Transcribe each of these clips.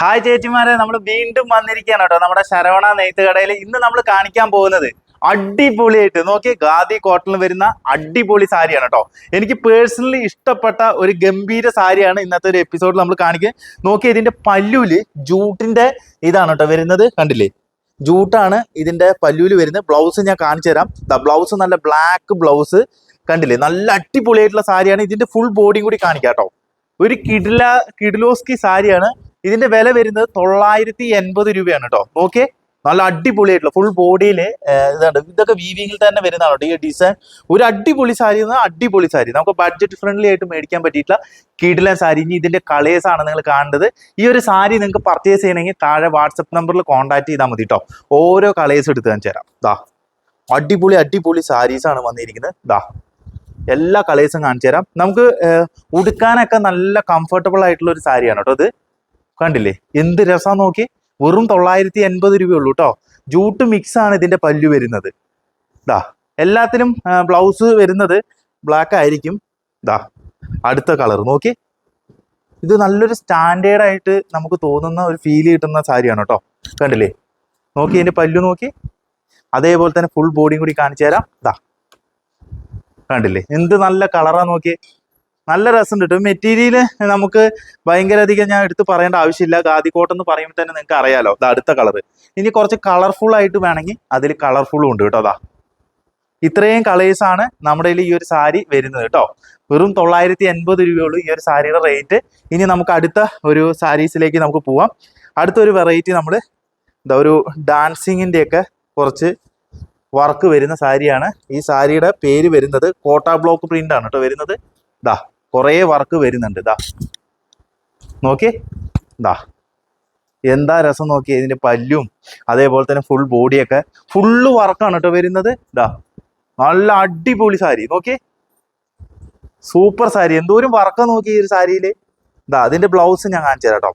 Hi ചേച്ചിമാരെ നമ്മൾ വീണ്ടും വന്നിരിക്കുകയാണ് കേട്ടോ. നമ്മുടെ ശരവണ നെയ്ത്ത് കടയിൽ ഇന്ന് നമ്മൾ കാണിക്കാൻ പോകുന്നത് അടിപൊളിയായിട്ട് നോക്കി ഗാദി കോട്ടണിൽ വരുന്ന അടിപൊളി സാരിയാണ് കേട്ടോ. എനിക്ക് പേഴ്സണലി ഇഷ്ടപ്പെട്ട ഒരു ഗംഭീര സാരിയാണ് ഇന്നത്തെ ഒരു എപ്പിസോഡിൽ നമ്മൾ കാണിക്കുക. നോക്കി ഇതിന്റെ പല്ലൂൽ ജൂട്ടിന്റെ ഇതാണ് കേട്ടോ വരുന്നത്. കണ്ടില്ലേ? ജൂട്ടാണ് ഇതിന്റെ പല്ലൂൽ വരുന്നത്. ബ്ലൗസ് ഞാൻ കാണിച്ചു തരാം. ബ്ലൗസ് നല്ല ബ്ലാക്ക് ബ്ലൗസ്. കണ്ടില്ലേ? നല്ല അടിപൊളിയായിട്ടുള്ള സാരിയാണ്. ഇതിന്റെ ഫുൾ ബോഡിയും കൂടി കാണിക്കാം കേട്ടോ. ഒരു കിഡില കിഡിലോസ്കി സാരിയാണ്. ഇതിന്റെ വില വരുന്നത് തൊള്ളായിരത്തി എൺപത് രൂപയാണ് കേട്ടോ നോക്കിയേ നല്ല അടിപൊളിയായിട്ടുള്ള ഫുൾ ബോഡിയിൽ ഇതാണ്. ഇതൊക്കെ വീവിങ്ങിൽ തന്നെ വരുന്നതാണ് കേട്ടോ ഈ ഡിസൈൻ ഒരു അടിപൊളി സാരി എന്ന് അടിപൊളി സാരി നമുക്ക് ബഡ്ജറ്റ് ഫ്രണ്ട്ലി ആയിട്ട് മേടിക്കാൻ പറ്റിയിട്ടുള്ള കിടിലൻ സാരി ഇനി ഇതിന്റെ കളേഴ്സ് ആണ് നിങ്ങൾ കാണേണ്ടത് ഈ ഒരു സാരി നിങ്ങൾക്ക് പർച്ചേസ് ചെയ്യണമെങ്കിൽ താഴെ വാട്സപ്പ് നമ്പറിൽ കോൺടാക്ട് ചെയ്താൽ മതി കേട്ടോ ഓരോ കളേഴ്സ് എടുത്ത് ഞാൻ തരാം. ദാ അടിപൊളി അടിപൊളി സാരീസാണ് വന്നിരിക്കുന്നത്. ദാ എല്ലാ കളേഴ്സും കാണിച്ചു തരാം. നമുക്ക് ഉടുക്കാനൊക്കെ നല്ല കംഫർട്ടബിൾ ആയിട്ടുള്ള ഒരു സാരിയാണ് കേട്ടോ ഇത്. കണ്ടില്ലേ? എന്ത് രസം നോക്കി? വെറും തൊള്ളായിരത്തി എൺപത് രൂപയുള്ളൂ കേട്ടോ ജൂട്ട് മിക്സ് ആണ് ഇതിന്റെ പല്ലു വരുന്നത്. ദാ എല്ലാത്തിനും ബ്ലൗസ് വരുന്നത് ബ്ലാക്ക് ആയിരിക്കും. ദാ അടുത്ത കളർ നോക്കി. ഇത് നല്ലൊരു സ്റ്റാൻഡേർഡ് ആയിട്ട് നമുക്ക് തോന്നുന്ന ഒരു ഫീൽ കിട്ടുന്ന സാരിയാണ് കേട്ടോ കണ്ടില്ലേ? നോക്കി ഇതിന്റെ പല്ലു നോക്കി. അതേപോലെ തന്നെ ഫുൾ ബോഡിയും കൂടി കാണിച്ചു തരാം. ദാ കണ്ടില്ലേ? എന്ത് നല്ല കളറാ നോക്കി. നല്ല രസം കിട്ടും മെറ്റീരിയൽ നമുക്ക് ഭയങ്കര അധികം ഞാൻ എടുത്ത് പറയേണ്ട ആവശ്യമില്ല. ഖാദി കോട്ട് എന്ന് പറയുമ്പോൾ തന്നെ നിങ്ങൾക്ക് അറിയാലോ ഇത് അടുത്ത കളർ ഇനി കുറച്ച് കളർഫുൾ ആയിട്ട് വേണമെങ്കിൽ അതിൽ കളർഫുള്ളും ഉണ്ട് കേട്ടോ അതാ ഇത്രയും കളേഴ്സ് ആണ് നമ്മുടെ ഈ ഒരു സാരി വരുന്നത് കേട്ടോ വെറും തൊള്ളായിരത്തി എൺപത് രൂപയുള്ളൂ ഈ ഒരു സാരിയുടെ റേറ്റ് ഇനി നമുക്ക് അടുത്ത ഒരു സാരീസിലേക്ക് നമുക്ക് പോവാം. അടുത്തൊരു വെറൈറ്റി നമ്മൾ എന്താ ഒരു ഡാൻസിങ്ങിന്റെ ഒക്കെ കുറച്ച് വർക്ക് വരുന്ന സാരിയാണ്. ഈ സാരിയുടെ പേര് വരുന്നത് കോട്ട ബ്ലോക്ക് പ്രിന്റ് ആണ് കേട്ടോ വരുന്നത്. ദാ. കുറേ വർക്ക് വരുന്നുണ്ട് ഇതാ നോക്കി ഇതാ എന്താ രസം നോക്കി ഇതിന്റെ പല്ലും അതേപോലെ തന്നെ ഫുൾ ബോഡിയൊക്കെ ഫുള്ള് വർക്കാണ് കേട്ടോ വരുന്നത്. ഇതാ നല്ല അടിപൊളി സാരി. നോക്കിയേ? സൂപ്പർ സാരി. എന്തോരം വർക്ക നോക്കി ഈ ഒരു സാരിയിൽ ഇതാ അതിന്റെ ബ്ലൗസ് ഞാൻ കാണിച്ചു തരാം കേട്ടോ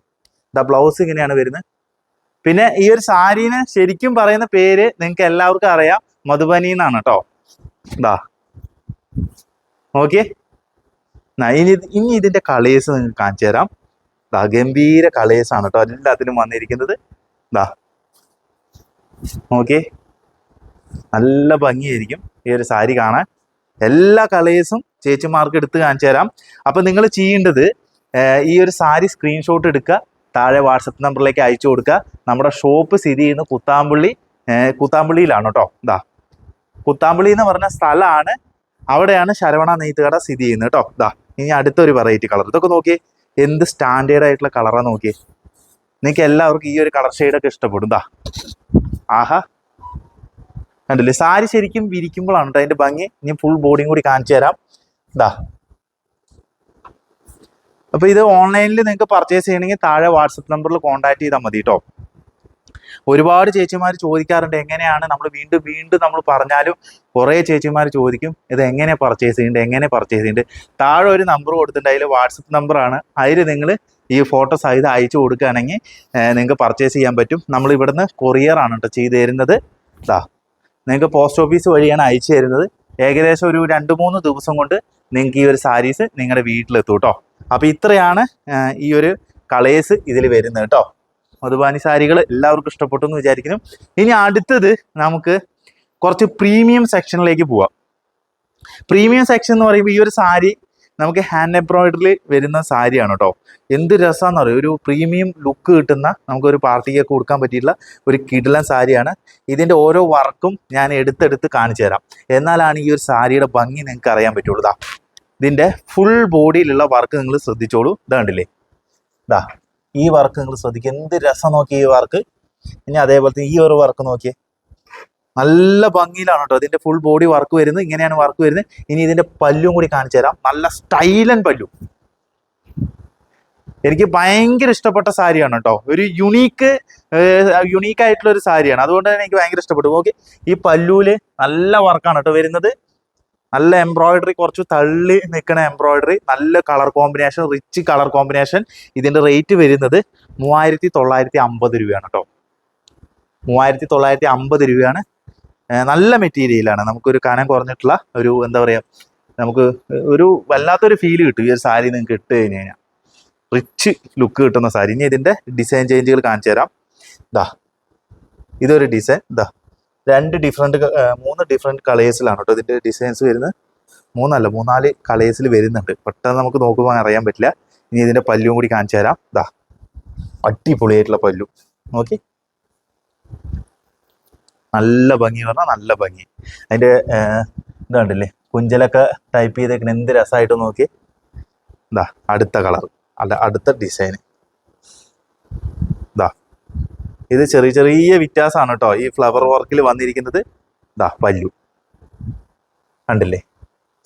ദാ ബ്ലൗസ് ഇങ്ങനെയാണ് വരുന്നത്. പിന്നെ ഈ ഒരു സാരീനെ ശരിക്കും പറയുന്ന പേര് നിങ്ങൾക്ക് എല്ലാവർക്കും അറിയാം. മധുബനി എന്നാണ് കേട്ടോ ഇതാ നോക്കിയേ? ഇനി ഇനി ഇതിന്റെ കളേഴ്സ് നിങ്ങൾക്ക് കാണിച്ചു തരാം. ദാ ഗംഭീര കളേഴ്സ് ആണ് കേട്ടോ എല്ലാത്തിനും വന്നിരിക്കുന്നത്. ദാ നോക്കിയേ. നല്ല ഭംഗിയായിരിക്കും ഈ ഒരു സാരി കാണാൻ. എല്ലാ കളേഴ്സും ചേച്ചിമാർക്ക് എടുത്ത് കാണിച്ചു തരാം. അപ്പൊ നിങ്ങൾ ചെയ്യേണ്ടത് ഈ ഒരു സാരി സ്ക്രീൻഷോട്ട് എടുക്കുക. താഴെ വാട്സപ്പ് നമ്പറിലേക്ക് അയച്ചു കൊടുക്കുക. നമ്മുടെ ഷോപ്പ് സ്ഥിതി ചെയ്യുന്ന കുത്താമ്പള്ളി കുത്താമ്പള്ളിയിലാണ് കേട്ടോ ഇതാ കുത്താമ്പള്ളി എന്ന് പറഞ്ഞ സ്ഥലമാണ് അവിടെയാണ് ശരവണ നെയ്ത്തുകട സ്ഥിതി ചെയ്യുന്നത് കേട്ടോ. ഇതാ ഇനി അടുത്തൊരു വെറൈറ്റി കളർ ഇതൊക്കെ നോക്കിയേ എന്ത് സ്റ്റാൻഡേർഡ് ആയിട്ടുള്ള കളറാ നോക്കിയേ. നിങ്ങൾക്ക് എല്ലാവർക്കും ഈ ഒരു കളർ ഷെയ്ഡൊക്കെ ഇഷ്ടപ്പെടും. ഇതാ ആഹാ. കണ്ടില്ലേ? സാരി ശരിക്കും വിരിക്കുമ്പോഴാണ് കേട്ടോ അതിന്റെ ഭംഗി. ഇനി ഫുൾ ബോഡിയും കൂടി കാണിച്ചു തരാം. ഇതാ അപ്പൊ ഇത് ഓൺലൈനിൽ നിങ്ങൾക്ക് പർച്ചേസ് ചെയ്യണമെങ്കിൽ താഴെ വാട്സപ്പ് നമ്പറിൽ കോൺടാക്ട് ചെയ്താൽ മതി കേട്ടോ. ഒരുപാട് ചേച്ചിമാർ ചോദിക്കാറുണ്ട് എങ്ങനെയാണ് നമ്മൾ വീണ്ടും വീണ്ടും നമ്മൾ പറഞ്ഞാലും കുറേ ചേച്ചിമാർ ചോദിക്കും ഇത് എങ്ങനെ പർച്ചേസ് ചെയ്യുന്നുണ്ട് എങ്ങനെ പർച്ചേസ് ചെയ്യുന്നുണ്ട് താഴെ ഒരു നമ്പർ കൊടുത്തിട്ടുണ്ട് അതിൽ വാട്സപ്പ് നമ്പറാണ് അതിൽ നിങ്ങൾ ഈ ഫോട്ടോ സഹിതം അയച്ചു കൊടുക്കുകയാണെങ്കിൽ നിങ്ങൾക്ക് പർച്ചേസ് ചെയ്യാൻ പറ്റും. നമ്മൾ ഇവിടുന്ന് കൊറിയർ ആണ് കേട്ടോ ചെയ്തു തരുന്നത്. ഇതാ നിങ്ങൾക്ക് പോസ്റ്റ് ഓഫീസ് വഴിയാണ് അയച്ചു തരുന്നത്. ഏകദേശം ഒരു രണ്ട് മൂന്ന് ദിവസം കൊണ്ട് നിങ്ങൾക്ക് ഈ ഒരു സാരീസ് നിങ്ങളുടെ വീട്ടിലെത്തും കേട്ടോ അപ്പോൾ ഇത്രയാണ് ഈ ഒരു കളേഴ്സ് ഇതിൽ വരുന്നത് കേട്ടോ മധുബാനി സാരികൾ എല്ലാവർക്കും ഇഷ്ടപ്പെട്ടു എന്ന് വിചാരിക്കുന്നു. ഇനി അടുത്തത് നമുക്ക് കുറച്ച് പ്രീമിയം സെക്ഷനിലേക്ക് പോവാം. പ്രീമിയം സെക്ഷൻ എന്ന് പറയുമ്പോൾ ഈ ഒരു സാരി നമുക്ക് ഹാൻഡ് എംബ്രോയിഡറിൽ വരുന്ന സാരിയാണ് കേട്ടോ എന്ത് രസമാണെന്ന് പറയും ഒരു പ്രീമിയം ലുക്ക് കിട്ടുന്ന നമുക്കൊരു പാർട്ടിക്ക് കൊടുക്കാൻ പറ്റിയിട്ടുള്ള ഒരു കിടിലൻ സാരിയാണ്. ഇതിന്റെ ഓരോ വർക്കും ഞാൻ എടുത്തെടുത്ത് കാണിച്ചു തരാം. എന്നാലാണ് ഈ ഒരു സാരിയുടെ ഭംഗി നിങ്ങൾക്ക് അറിയാൻ പറ്റുള്ളൂ. ദാ ഇതിന്റെ ഫുൾ ബോഡിയിലുള്ള വർക്ക് നിങ്ങൾ ശ്രദ്ധിച്ചോളൂ. ഇതാ കണ്ടില്ലേ? ദാ ഈ വർക്ക് നിങ്ങൾ ശ്രദ്ധിക്കുക. എന്ത് രസം നോക്കി ഈ വർക്ക്? ഇനി അതേപോലെ തന്നെ ഈ ഒരു വർക്ക് നോക്കിയേ. നല്ല ഭംഗിയിലാണ് കേട്ടോ ഇതിന്റെ ഫുൾ ബോഡി വർക്ക് വരുന്നത്. ഇങ്ങനെയാണ് വർക്ക് വരുന്നത്. ഇനി ഇതിന്റെ പല്ലും കൂടി കാണിച്ചു തരാം. നല്ല സ്റ്റൈലൻ പല്ലു. എനിക്ക് ഭയങ്കര ഇഷ്ടപ്പെട്ട സാരിയാണ് കേട്ടോ ഒരു യുണീക്ക് യുണീക്ക് ആയിട്ടുള്ള ഒരു സാരിയാണ്. അതുകൊണ്ട് തന്നെ എനിക്ക് ഭയങ്കര ഇഷ്ടപ്പെട്ടു. ഓക്കെ ഈ പല്ലൂൽ നല്ല വർക്കാണ് കേട്ടോ വരുന്നത്. നല്ല എംബ്രോയിഡറി കുറച്ച് തള്ളി നിൽക്കുന്ന എംബ്രോയിഡറി നല്ല colour combination rich colour combination ഇതിന്റെ റേറ്റ് വരുന്നത് മൂവായിരത്തി തൊള്ളായിരത്തി അമ്പത് രൂപയാണ് കേട്ടോ മൂവായിരത്തി തൊള്ളായിരത്തി അമ്പത് രൂപയാണ് നല്ല മെറ്റീരിയലാണ് നമുക്കൊരു കനം കുറഞ്ഞിട്ടുള്ള ഒരു എന്താ പറയുക നമുക്ക് ഒരു വല്ലാത്തൊരു ഫീൽ കിട്ടും ഈ ഒരു സാരി നിങ്ങൾക്ക് ഇട്ട് കഴിഞ്ഞ് കഴിഞ്ഞാൽ റിച്ച് ലുക്ക് കിട്ടുന്ന സാരി ഇനി ഇതിന്റെ ഡിസൈൻ ചേഞ്ചുകൾ കാണിച്ചു തരാം. ദാ ഇതൊരു ഡിസൈൻ ദാ രണ്ട് ഡിഫറെന്റ് മൂന്ന് ഡിഫറെന്റ് കളേഴ്സിലാണ് കേട്ടോ ഇതിന്റെ ഡിസൈൻസ് വരുന്നത്. മൂന്നല്ല മൂന്നാൽ കളേഴ്സിൽ വരുന്നുണ്ട്. പെട്ടെന്ന് നമുക്ക് നോക്കുമ്പോൾ അറിയാൻ പറ്റില്ല. ഇനി ഇതിന്റെ പല്ലും കൂടി കാണിച്ചു തരാം. ദാ അടിപൊളിയായിട്ടുള്ള പല്ലു. നോക്കി. നല്ല ഭംഗി പറഞ്ഞാൽ നല്ല ഭംഗി. അതിന്റെ ഇതുണ്ടല്ലേ കുഞ്ചലൊക്കെ ടൈപ്പ് ചെയ്തേക്കണ എന്ത് രസമായിട്ട് നോക്കി. ഇതാ അടുത്ത കളർ അല്ല അടുത്ത ഡിസൈൻ ഇതാ ഇത് ചെറിയ ചെറിയ വ്യത്യാസമാണ് കേട്ടോ. ഈ ഫ്ലവർ വർക്കിൽ വന്നിരിക്കുന്നത് ഇതാ പല്ലു. കണ്ടില്ലേ?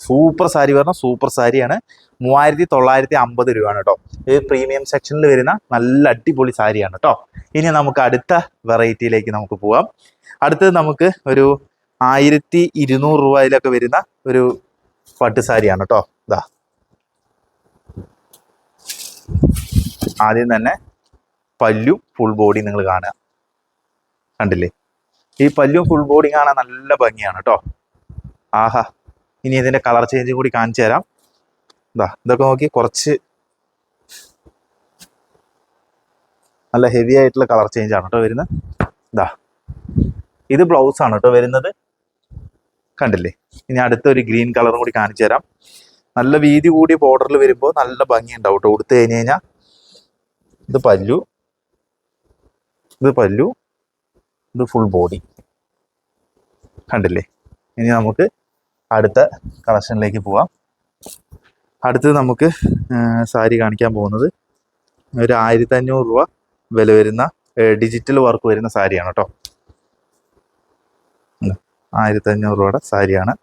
സൂപ്പർ സാരി പറഞ്ഞാൽ സൂപ്പർ സാരിയാണ് മൂവായിരത്തി തൊള്ളായിരത്തി അമ്പത് രൂപയാണ് കേട്ടോ. ഇത് പ്രീമിയം സെക്ഷനിൽ വരുന്ന നല്ല അടിപൊളി സാരിയാണ് കേട്ടോ. ഇനി നമുക്ക് അടുത്ത വെറൈറ്റിയിലേക്ക് നമുക്ക് പോവാം. അടുത്തത് നമുക്ക് ഒരു ആയിരത്തി ഇരുന്നൂറ് രൂപയിലൊക്കെ വരുന്ന ഒരു പട്ട് സാരിയാണ് കേട്ടോ. ഇതാ ആദ്യം തന്നെ പല്ലു ഫുൾ ബോഡി നിങ്ങൾ കാണുക. കണ്ടില്ലേ? ഈ പല്ലു ഫുൾ ബോഡി കാണാൻ നല്ല ഭംഗിയാണ് കേട്ടോ ആഹാ. ഇനി ഇതിന്റെ കളർ ചേഞ്ച് കൂടി കാണിച്ചു തരാം. ഇതാ ഇതൊക്കെ നോക്കി കുറച്ച് നല്ല ഹെവി ആയിട്ടുള്ള കളർ ചേഞ്ച് ആണ് കേട്ടോ വരുന്നത്. ഇതാ ഇത് ബ്ലൗസ് ആണ് കേട്ടോ വരുന്നത്. കണ്ടില്ലേ? ഇനി അടുത്ത ഒരു ഗ്രീൻ കളർ കൂടി കാണിച്ചു തരാം. നല്ല വീതി കൂടിയ ബോർഡറിൽ വരുമ്പോൾ നല്ല ഭംഗി ഉണ്ടാവും കേട്ടോ ഉടുത്ത് കഴിഞ്ഞ് കഴിഞ്ഞാൽ ഇത് പല്ലു ഇത് പല്ലു ഇത് ഫുൾ ബോഡി കണ്ടില്ലേ? ഇനി നമുക്ക് അടുത്ത കളക്ഷനിലേക്ക് പോവാം. അടുത്തത് നമുക്ക് സാരി കാണിക്കാൻ പോകുന്നത് ഒരു ആയിരത്തി അഞ്ഞൂറ് രൂപ വില വരുന്ന ഡിജിറ്റൽ വർക്ക് വരുന്ന സാരിയാണ് കേട്ടോ ആയിരത്തി അഞ്ഞൂറ് രൂപയുടെ സാരിയാണ്.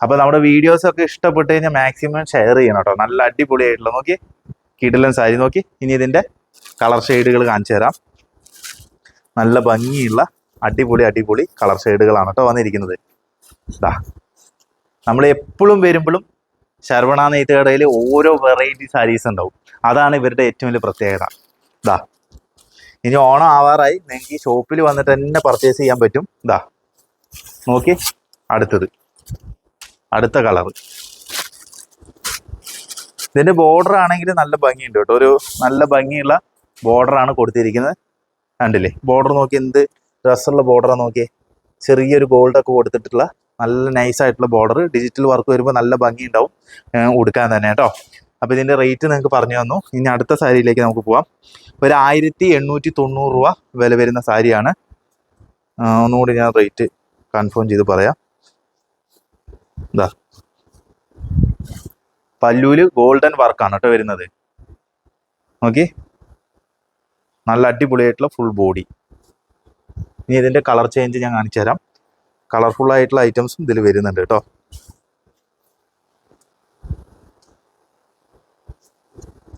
അപ്പോൾ നമ്മുടെ വീഡിയോസ് ഒക്കെ ഇഷ്ടപ്പെട്ട് കഴിഞ്ഞാൽ മാക്സിമം ഷെയർ ചെയ്യണം കേട്ടോ നല്ല അടിപൊളിയായിട്ടുള്ള നോക്കി കിടലൻ സാരി. നോക്കി ഇനി ഇതിന്റെ കളർ ഷെയ്ഡുകൾ കാണിച്ചു തരാം. നല്ല ഭംഗിയുള്ള അടിപൊളി അടിപൊളി കളർ ഷെയ്ഡുകളാണ് കേട്ടോ വന്നിരിക്കുന്നത്. ഇതാ നമ്മൾ എപ്പോഴും വരുമ്പോഴും ശർവണ നെയ്ത്ത് കടയിൽ ഓരോ വെറൈറ്റി സാരീസ് ഉണ്ടാവും. അതാണ് ഇവരുടെ ഏറ്റവും വലിയ പ്രത്യേകത. ഇതാ ഇനി ഓണം ആവാറായി. നിങ്ങൾക്ക് ഈ ഷോപ്പിൽ വന്നിട്ട് തന്നെ പർച്ചേസ് ചെയ്യാൻ പറ്റും. ഇതാ നോക്കി. അടുത്തത് അടുത്ത കളർ. ഇതിന്റെ ബോർഡർ ആണെങ്കിൽ നല്ല ഭംഗിയുണ്ട് കേട്ടോ. ഒരു നല്ല ഭംഗിയുള്ള ബോർഡർ ആണ് കൊടുത്തിരിക്കുന്നത്. കണ്ടില്ലേ? ബോർഡർ നോക്കി എന്ത് ഡ്രസ്സുള്ള ബോർഡറാ നോക്കിയേ. ചെറിയൊരു ഗോൾഡൊക്കെ കൊടുത്തിട്ടുള്ള നല്ല നൈസ് ആയിട്ടുള്ള ബോർഡർ ഡിജിറ്റൽ വർക്ക് വരുമ്പോൾ നല്ല ഭംഗി ഉണ്ടാവും ഉടുക്കാൻ തന്നെ കേട്ടോ. അപ്പോൾ ഇതിന്റെ റേറ്റ് നിങ്ങൾക്ക് പറഞ്ഞു തന്നു. ഇനി അടുത്ത സാരിയിലേക്ക് നമുക്ക് പോവാം. ഒരു ആയിരത്തി എണ്ണൂറ്റി തൊണ്ണൂറ് രൂപ വില വരുന്ന സാരിയാണ്. ഒന്നുകൂടി ഞാൻ റേറ്റ് കൺഫേം ചെയ്ത് പറയാം. എന്താ പല്ലൂൽ ഗോൾഡൻ വർക്കാണ് കേട്ടോ വരുന്നത്. നോക്കി നല്ല അടിപൊളിയായിട്ടുള്ള ഫുൾ ബോഡി ഇനി ഇതിന്റെ കളർ ചേഞ്ച് ഞാൻ കാണിച്ചു തരാം കളർഫുൾ ആയിട്ടുള്ള ഐറ്റംസും ഇതിൽ വരുന്നുണ്ട് കേട്ടോ.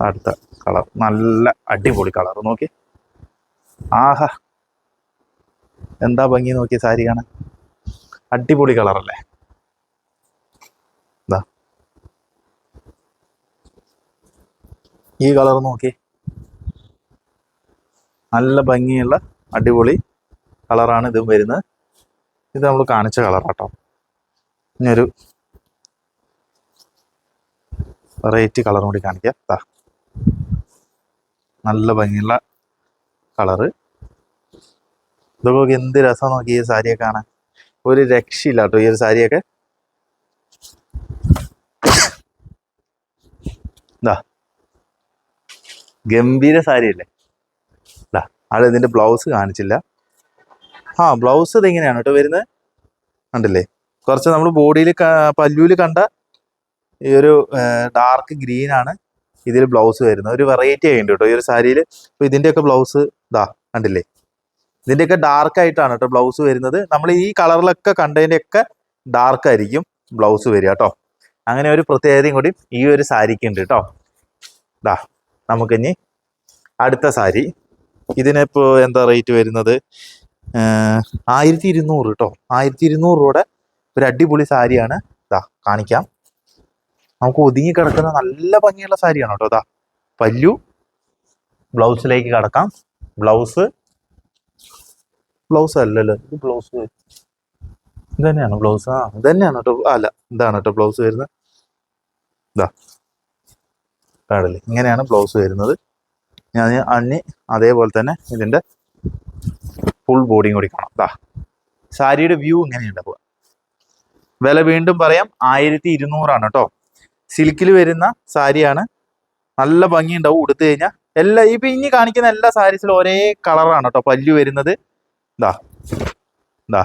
അടുത്ത കളർ നല്ല അടിപൊളി കളർ നോക്കി. ആഹാ. എന്താ ഭംഗി നോക്കി സാരി കാണാൻ? അടിപൊളി കളറല്ലേ ഇതാ ഈ കളർ നോക്കി. നല്ല ഭംഗിയുള്ള അടിപൊളി കളറാണ് ഇതും വരുന്നത്. ഇത് നമ്മൾ കാണിച്ച കളറാട്ടോ. ഇനിയൊരു വെറൈറ്റി കളറും കൂടി കാണിക്കാം. താ നല്ല ഭംഗിയുള്ള കളറ്. ഇതൊക്കെ എന്ത് രസം നോക്കി ഈ സാരിയൊക്കെ കാണാൻ. ഒരു രക്ഷയില്ല കേട്ടോ ഈ ഒരു സാരിയൊക്കെ. ഇതാ ഗംഭീര സാരിയല്ലേ? ഇതാ ഇതിന്റെ ബ്ലൗസ് കാണിച്ചില്ല. ആ ബ്ലൗസ് ഇത് എങ്ങനെയാണ് കേട്ടോ വരുന്നത്. കണ്ടില്ലേ? കുറച്ച് നമ്മൾ ബോഡിയിൽ പല്ലുവിൽ കണ്ട ഈ ഒരു ഡാർക്ക് ഗ്രീൻ ആണ് ഇതിൽ ബ്ലൗസ് വരുന്നത്. ഒരു വെറൈറ്റി ആയിട്ട് കേട്ടോ ഈ ഒരു സാരിയിൽ അപ്പോൾ ഇതിന്റെയൊക്കെ ബ്ലൗസ് ഇതാ കണ്ടില്ലേ? ഇതിന്റെയൊക്കെ ഡാർക്ക് ആയിട്ടാണ് കേട്ടോ ബ്ലൗസ് വരുന്നത്. നമ്മൾ ഈ കളറിലൊക്കെ കണ്ടതിന്റെയൊക്കെ ഡാർക്ക് ആയിരിക്കും ബ്ലൗസ് വരിക കേട്ടോ അങ്ങനെ ഒരു പ്രത്യേകതയും കൂടി ഈ ഒരു സാരിക്ക് ഉണ്ട് കേട്ടോ ഇതാ നമുക്കിനി അടുത്ത സാരി ഇതിനിപ്പോ എന്താ റേറ്റ് വരുന്നത്? ആയിരത്തി ഇരുന്നൂറ് കേട്ടോ ആയിരത്തി ഇരുന്നൂറ് രൂപയുടെ ഒരു അടിപൊളി സാരിയാണ്. ഇതാ കാണിക്കാം. നമുക്ക് ഒതുങ്ങി കിടക്കുന്ന നല്ല ഭംഗിയുള്ള സാരിയാണ് കേട്ടോ ഇതാ പല്ലു ബ്ലൗസിലേക്ക് കടക്കാം. ബ്ലൗസ്. ബ്ലൗസ് അല്ലല്ലോ ഇത് ബ്ലൗസ് ഇത് തന്നെയാണ് ബ്ലൗസ്. ആ ഇത് തന്നെയാണ് കേട്ടോ അല്ല ഇതാണ് കേട്ടോ ബ്ലൗസ് വരുന്നത്. ഇതാ കാണില്ലേ ഇങ്ങനെയാണ് ബ്ലൗസ് വരുന്നത്. ഞാൻ അണ്ണി അതേപോലെ തന്നെ ഇതിന്റെ ഫുൾ ബോഡിയും കൂടി കാണാം. ദാ സാരിയുടെ വ്യൂ ഇങ്ങനെയുണ്ടാവുക വില വീണ്ടും പറയാം ആയിരത്തി ഇരുന്നൂറാണ് കേട്ടോ. സിൽക്കിൽ വരുന്ന സാരിയാണ്. നല്ല ഭംഗിയുണ്ടാവും ഉടുത്തു കഴിഞ്ഞാൽ എല്ലാ ഇപ്പൊ ഇനി കാണിക്കുന്ന എല്ലാ സാരീസിലും ഒരേ കളറാണ് കേട്ടോ പല്ലു വരുന്നത്. ഇതാ ഇതാ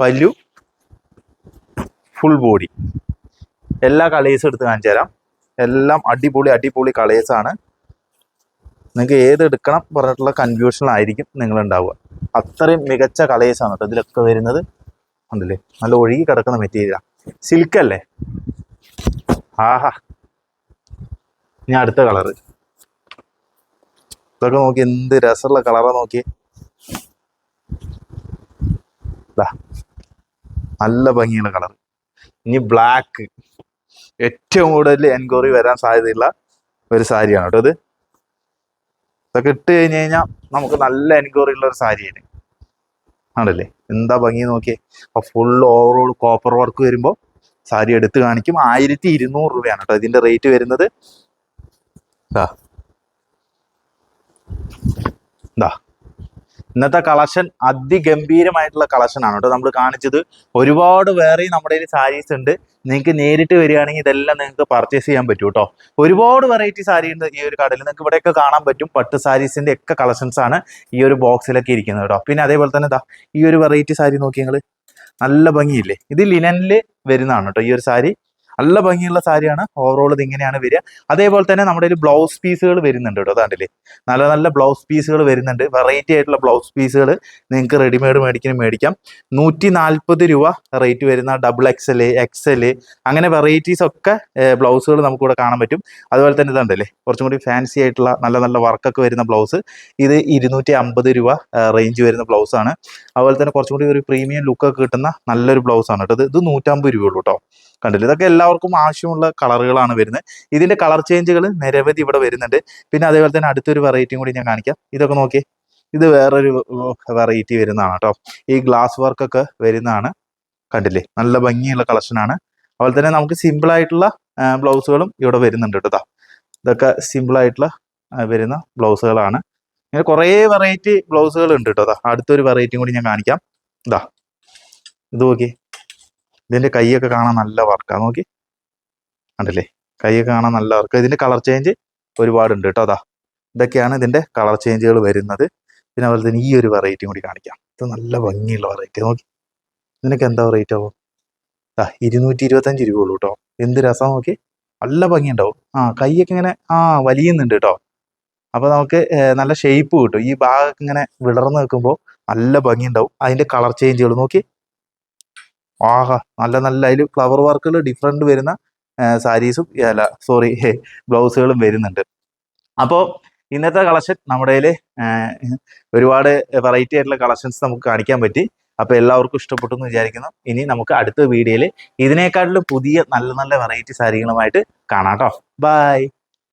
പല്ലു ഫുൾ ബോഡി എല്ലാ കളേഴ്സും എടുത്ത് കാണിച്ചു തരാം എല്ലാം അടിപൊളി അടിപൊളി കളേഴ്സാണ് നിങ്ങൾക്ക് ഏത് എടുക്കണം പറഞ്ഞിട്ടുള്ള നിങ്ങൾ ഉണ്ടാവുക അത്രയും മികച്ച കളേഴ്സ് ആണ് കേട്ടോ ഇതിലൊക്കെ വരുന്നത്. ഉണ്ടല്ലേ നല്ല ഒഴുകി കിടക്കുന്ന മെറ്റീരിയലാണ് സിൽക്ക് അല്ലേ? ആഹാ. ഇനി അടുത്ത കളറ് ഇതൊക്കെ നോക്കി എന്ത് രസമുള്ള കളറാ നോക്കി നല്ല ഭംഗിയുള്ള കളർ ഇനി ബ്ലാക്ക് ഏറ്റവും കൂടുതൽ എൻക്വയറി വരാൻ സാധ്യതയുള്ള ഒരു സാരിയാണ് കേട്ടോ ഇത്. ഇതൊക്കെ ഇട്ട് കഴിഞ്ഞ് കഴിഞ്ഞാൽ നമുക്ക് നല്ല എൻക്വയറി ഉള്ള ഒരു സാരിയാണ് ആണല്ലേ? എന്താ ഭംഗി നോക്കിയേ? അപ്പൊ ഫുൾ ഓവറോൾ കോപ്പർ വർക്ക് വരുമ്പോൾ സാരി എടുത്ത് കാണിക്കും. ആയിരത്തി ഇരുന്നൂറ് രൂപയാണ് കേട്ടോ ഇതിന്റെ റേറ്റ് വരുന്നത്. ദാ. ഇന്നത്തെ കളക്ഷൻ അതിഗംഭീരമായിട്ടുള്ള കളക്ഷൻ ആണ് കേട്ടോ. നമ്മൾ കാണിച്ചത് ഒരുപാട് വേറെയും നമ്മുടെ കയ്യിൽ സാരീസ് ഉണ്ട്. നിങ്ങൾക്ക് നേരിട്ട് വരികയാണെങ്കിൽ ഇതെല്ലാം നിങ്ങൾക്ക് പർച്ചേസ് ചെയ്യാൻ പറ്റും കേട്ടോ. ഒരുപാട് വെറൈറ്റി സാരി ഉണ്ട് ഈ ഒരു കടയിൽ. നിങ്ങൾക്ക് ഇവിടെയൊക്കെ കാണാൻ പറ്റും. പട്ട് സാരീസിന്റെ ഒക്കെ കളക്ഷൻസ് ആണ് ഈ ഒരു ബോക്സിലൊക്കെ ഇരിക്കുന്നത് കേട്ടോ. പിന്നെ അതേപോലെ തന്നെ ഇതാ ഈ ഒരു വെറൈറ്റി സാരി നോക്കി നിങ്ങൾ നല്ല ഭംഗിയില്ലേ? ഇത് ലിനനിൽ വരുന്നതാണ് കേട്ടോ ഈ ഒരു സാരി നല്ല ഭംഗിയുള്ള സാരിയാണ്. ഓവറോൾ ഇത് ഇങ്ങനെയാണ് വരിക. അതേപോലെ തന്നെ നമ്മുടെ ഒരു ബ്ലൗസ് പീസുകൾ വരുന്നുണ്ട് കേട്ടോ അതാണ്ടില്ലേ നല്ല നല്ല ബ്ലൗസ് പീസുകൾ വരുന്നുണ്ട്. വെറൈറ്റി ആയിട്ടുള്ള ബ്ലൗസ് പീസുകൾ നിങ്ങൾക്ക് റെഡിമെയ്ഡ് മേടിക്കണം മേടിക്കാം. നൂറ്റി നാൽപ്പത് രൂപ റേറ്റ് വരുന്ന ഡബിൾ എക്സ് എക്സൽ അങ്ങനെ വെറൈറ്റീസ് ഒക്കെ ബ്ലൗസുകൾ നമുക്കിവിടെ കാണാൻ പറ്റും. അതുപോലെ തന്നെ ഇതുണ്ടല്ലേ കുറച്ചും കൂടി ഫാൻസി ആയിട്ടുള്ള നല്ല നല്ല വർക്കൊക്കെ വരുന്ന ബ്ലൗസ് ഇത് ഇരുന്നൂറ്റി അമ്പത് രൂപ റേഞ്ച് വരുന്ന ബ്ലൗസാണ് അതുപോലെ തന്നെ കുറച്ചും കൂടി ഒരു പ്രീമിയം ലുക്കൊക്കെ കിട്ടുന്ന നല്ലൊരു ബ്ലൗസാണ് കേട്ടോ. ഇത് ഇത് നൂറ്റമ്പത് രൂപയുള്ളൂ കേട്ടോ. കണ്ടില്ല? ഇതൊക്കെ എല്ലാവർക്കും ആവശ്യമുള്ള കളറുകളാണ് വരുന്നത്. ഇതിന്റെ കളർ ചേഞ്ചുകൾ നിരവധി ഇവിടെ വരുന്നുണ്ട്. പിന്നെ അതേപോലെ തന്നെ അടുത്തൊരു വെറൈറ്റിയും കൂടി ഞാൻ കാണിക്കാം. ഇതൊക്കെ നോക്കിയേ. ഇത് വേറൊരു വെറൈറ്റി വരുന്നതാണ് കേട്ടോ ഈ ഗ്ലാസ് വർക്കൊക്കെ വരുന്നതാണ്. കണ്ടില്ലേ? നല്ല ഭംഗിയുള്ള കളക്ഷനാണ് അതുപോലെ തന്നെ നമുക്ക് സിമ്പിൾ ആയിട്ടുള്ള ബ്ലൗസുകളും ഇവിടെ വരുന്നുണ്ട് കേട്ടോ. ഇതൊക്കെ സിമ്പിൾ ആയിട്ടുള്ള വരുന്ന ബ്ലൗസുകളാണ്. ഇങ്ങനെ കുറേ വെറൈറ്റി ബ്ലൗസുകൾ ഉണ്ട് കേട്ടോ. അടുത്തൊരു വെറൈറ്റിയും കൂടി ഞാൻ കാണിക്കാം. ഇതാ ഇത് നോക്കി ഇതിന്റെ കൈയൊക്കെ കാണാൻ നല്ല വർക്കാ നോക്കി. കണ്ടില്ലേ? കൈയൊക്കെ കാണാൻ നല്ല വർക്ക് ഇതിന്റെ കളർ ചേഞ്ച് ഒരുപാടുണ്ട് കേട്ടോ അതാ ഇതൊക്കെയാണ് ഇതിന്റെ കളർ ചേഞ്ചുകൾ വരുന്നത്. പിന്നെ അതുപോലെ തന്നെ ഈ ഒരു വെറൈറ്റിയും കൂടി കാണിക്കാം. ഇത് നല്ല ഭംഗിയുള്ള വെറൈറ്റി നോക്കി. ഇതിനൊക്കെ എന്താ റേറ്റ് ആവും? ആ ഇരുന്നൂറ്റി ഇരുപത്തഞ്ച് രൂപ ഉള്ളൂ കേട്ടോ. എന്ത് രസം നോക്കി. നല്ല ഭംഗിയുണ്ടാവും. ആ കൈയൊക്കെ ഇങ്ങനെ ആ വലിയുന്നുണ്ട് കേട്ടോ. അപ്പോൾ നമുക്ക് നല്ല ഷേപ്പ് കിട്ടും. ഈ ഭാഗമൊക്കെ ഇങ്ങനെ വിളർന്ന് നിൽക്കുമ്പോൾ നല്ല ഭംഗിയുണ്ടാവും. അതിന്റെ കളർ ചേഞ്ചുകൾ നോക്കി. ആഹാ നല്ല നല്ല അതിൽ ഫ്ലവർ വർക്കുകൾ ഡിഫറെന്റ് വരുന്ന സാരീസും അല്ല സോറി ബ്ലൗസുകളും വരുന്നുണ്ട്. അപ്പോൾ ഇന്നത്തെ കളക്ഷൻ നമ്മുടെ കയ്യിൽ ഒരുപാട് വെറൈറ്റി ആയിട്ടുള്ള കളക്ഷൻസ് നമുക്ക് കാണിക്കാൻ പറ്റി. അപ്പോൾ എല്ലാവർക്കും ഇഷ്ടപ്പെട്ടു എന്ന് വിചാരിക്കുന്നു. ഇനി നമുക്ക് അടുത്ത വീഡിയോയിൽ ഇതിനേക്കാട്ടിലും പുതിയ നല്ല നല്ല വെറൈറ്റി സാരികളുമായിട്ട് കാണാം കേട്ടോ. ബൈ